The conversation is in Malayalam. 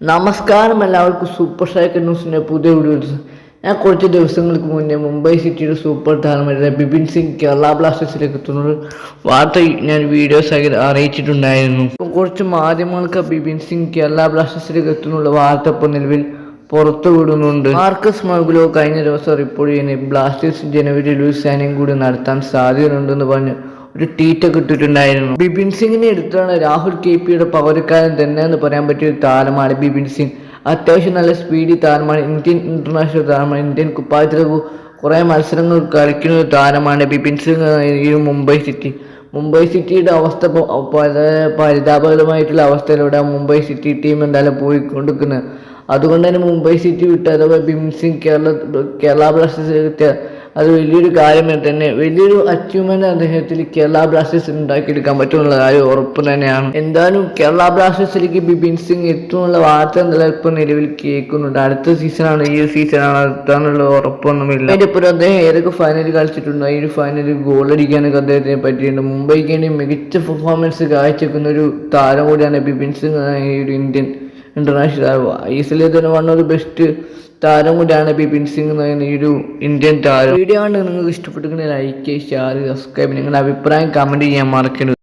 നമസ്കാരം എല്ലാവർക്കും സൂപ്പർ സ്ട്രൈക്കർ ന്യൂസിന്റെ പുതിയ വീഡിയോസ് ഞാൻ കുറച്ച് ദിവസങ്ങൾക്ക് മുന്നേ മുംബൈ സിറ്റിയുടെ സൂപ്പർ താരമായ ബിപിൻ സിംഗ് കേരള ബ്ലാസ്റ്റേഴ്സിലേക്ക് എത്തുന്നത് വാർത്ത ഞാൻ വീഡിയോ ആയി അറിയിച്ചിട്ടുണ്ടായിരുന്നു. കുറച്ച് മാധ്യമങ്ങൾക്ക് ബിപിൻ സിംഗ് കേരള ബ്ലാസ്റ്റേഴ്സിലേക്ക് എത്തുന്നുള്ള വാർത്ത ഇപ്പോൾ നിലവിൽ പുറത്തു വിടുന്നുണ്ട്. മാർക്കസ് മൗഗ്ലോ കഴിഞ്ഞ ദിവസം റിപ്പോർട്ട് ചെയ്യുന്ന ബ്ലാസ്റ്റേഴ്സ് ജനുവരി ലൂസ് സാനിയും കൂടി നടത്താൻ സാധ്യതയുണ്ടെന്ന് പറഞ്ഞ് ഒരു ട്വീറ്റൊക്കെ ഇട്ടിട്ടുണ്ടായിരുന്നു. ബിപിൻ സിംഗിനെ എടുത്താണ് രാഹുൽ കെ പിയുടെ പകരക്കാരൻ തന്നെ എന്ന് പറയാൻ പറ്റിയ ഒരു താരമാണ് ബിപിൻ സിംഗ്. അത്യാവശ്യം നല്ല സ്പീഡി താരമാണ്. ഇന്ത്യൻ ഇന്റർനാഷണൽ താരമാണ്. ഇന്ത്യൻ കുപ്പായത്തിലൊക്കെ കുറേ മത്സരങ്ങൾ കളിക്കുന്ന ഒരു താരമാണ് ബിപിൻ സിംഗ് ഈ മുംബൈ സിറ്റി. മുംബൈ സിറ്റിയുടെ അവസ്ഥ പരിതാപകരമായിട്ടുള്ള അവസ്ഥയിലൂടെ മുംബൈ സിറ്റി ടീം എന്തായാലും പോയിക്കൊണ്ടിരിക്കുന്നത് അതുകൊണ്ട് തന്നെ മുംബൈ സിറ്റി വിട്ട്. അഥവാ ബിപിൻ സിംഗ് കേരള കേരള ബ്ലാസ്റ്റേഴ്സിൽ അത് വലിയൊരു കാര്യം തന്നെ. വലിയൊരു അച്ചീവ്മെന്റ് അദ്ദേഹത്തിൽ കേരള ബ്ലാസ്റ്റേഴ്സിന് ഉണ്ടാക്കിയെടുക്കാൻ പറ്റുമെന്നുള്ള കാര്യം ഉറപ്പ് തന്നെയാണ്. എന്തായാലും കേരള ബ്ലാസ്റ്റേഴ്സിലേക്ക് ബിപിൻ സിംഗ് എത്തുമെന്നുള്ള വാർത്ത ഇപ്പൊ നിലവിൽ കേൾക്കുന്നുണ്ട്. അടുത്ത സീസണാണ് ഈ സീസണാണ് എത്താനുള്ള ഉറപ്പൊന്നുമില്ല. അതിന്റെ പുറം അദ്ദേഹം ഏതൊക്കെ ഫൈനൽ കളിച്ചിട്ടുണ്ട്? ഈ ഒരു ഫൈനലിൽ ഗോൾ അടിക്കാനൊക്കെ അദ്ദേഹത്തിന് പറ്റിയിട്ടുണ്ട്. മുംബൈക്ക് വേണ്ടി മികച്ച പെർഫോമൻസ് കാഴ്ചവെക്കുന്ന ഒരു താരം കൂടിയാണ് ബിപിൻ സിംഗ് ഈ ഒരു ഇന്ത്യൻ എസ് എല്ലിൽ തന്നെ ഓഫ് ദി ബെസ്റ്റ് താരം കൂടിയാണ് ബിപിൻ സിംഗ് എന്ന് പറയുന്ന ഈ ഒരു ഇന്ത്യൻ താരം. വീഡിയോ ആണ് നിങ്ങൾക്ക് ഇഷ്ടപ്പെട്ടിട്ടുണ്ടെങ്കിൽ ലൈക്ക് ഷെയർ സബ്സ്ക്രൈബ് നിങ്ങളുടെ അഭിപ്രായം കമന്റ് ചെയ്യാൻ മറക്കരുത്.